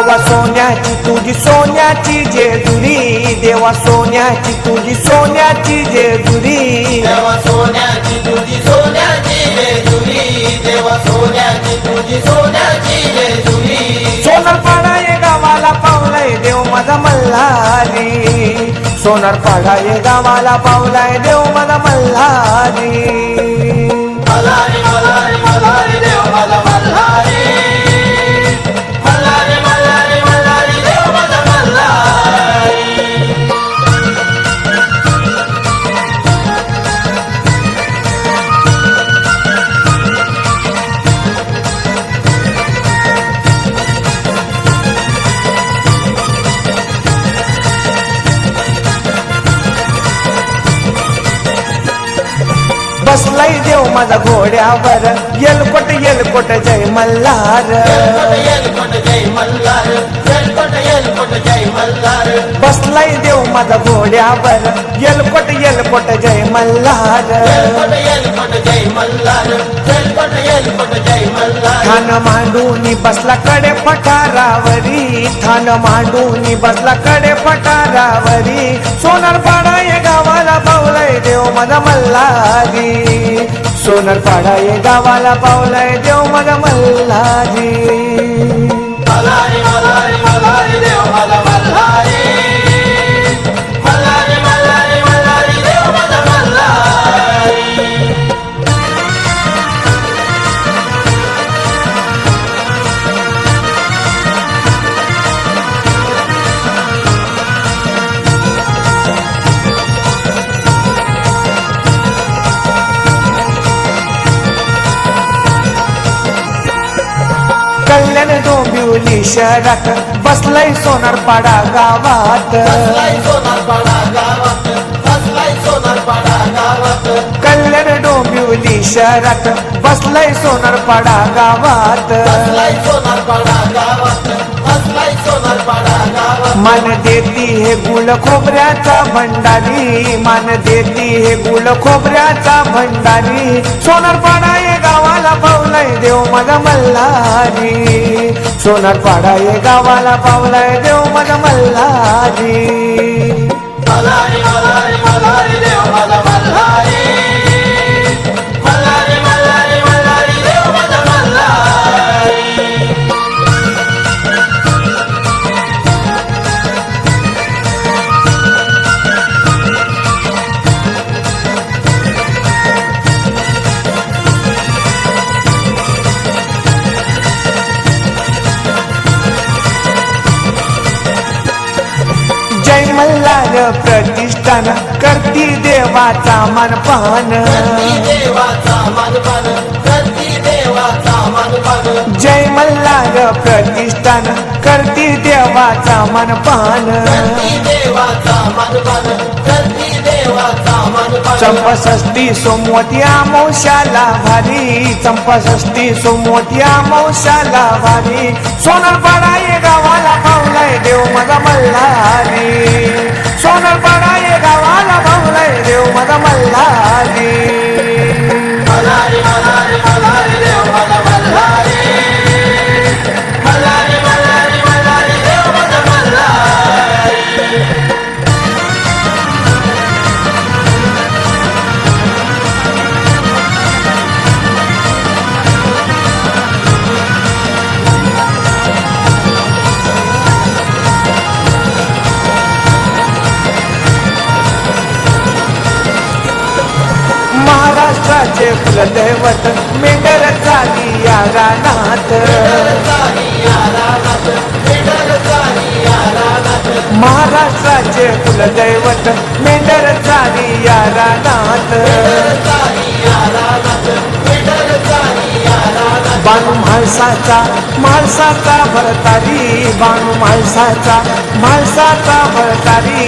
देवा सोन्याची तुझी सोन्याची जेजुरी. देवा सोन्याची तुझी सोन्याची जेजुरी. देवा सोन्याची तुझी सोन्याची जेजुरी. देवा सोन्याची तुझी सोन्याची जेजुरी. सोनारपाडा ये गावाला पावलाय देव माझा मल्हारी. सोनारपाडा ये गावाला पावलाय देव माझा मल्हारी. बसलाय देव माझा घोड्यावर. येलकोट येलकोट जय मल्हार. जय मल्हार बसलाय देव माझा घोड्यावर. येलकोट येलकोट जय मल्हार. जय मल्हार थान मांडून बसला कडे पठारावरी. थान मांडून बसला कडे पठारावरी. सोनार या मग देव माझा मल्हारी ये या गावाला पावलाय देव मग मल्हारी मल्हारी डोंबिवली शहरात बसलाय सोनारपाडा गावात. बसलाय सोनारपाडा गावात. गावात. कल्याण डोंबिवली शहरात बसलाय सोनारपाडा गावात. गावात. गावात. मान देती हे गुल खोबऱ्याचा भंडारी. मान देती हे गुल खोबऱ्याचा भंडारी. सोनारपाडा ये गावाला पावलाय देव माझा मल्हारी. सोनारपाडा ये गावाला पावलाय देव माझा मल्हारी. मल्हारी. प्रतिष्ठान करती देवाचा मानपान. पान देवाचा मानपान जय मल्हार प्रतिष्ठान करती देवाचा मानपान. पान देवाचा मानपान मौशाला भारी. चंपषष्ठी सोमवत्या मौशाला भारी. सोनरपाडा ये गावाला पावलाय देव माझा मल्ला महाराष्ट्राचे कुलदैवत मेंढर झाली या रानात महाराष्ट्राचे कुलदैवत मेंढर चाली या रानात बाणू म्हाळसाचा म्हाळसाचा भरतारी बाणू म्हाळसाचा म्हाळसाचा भरतारी.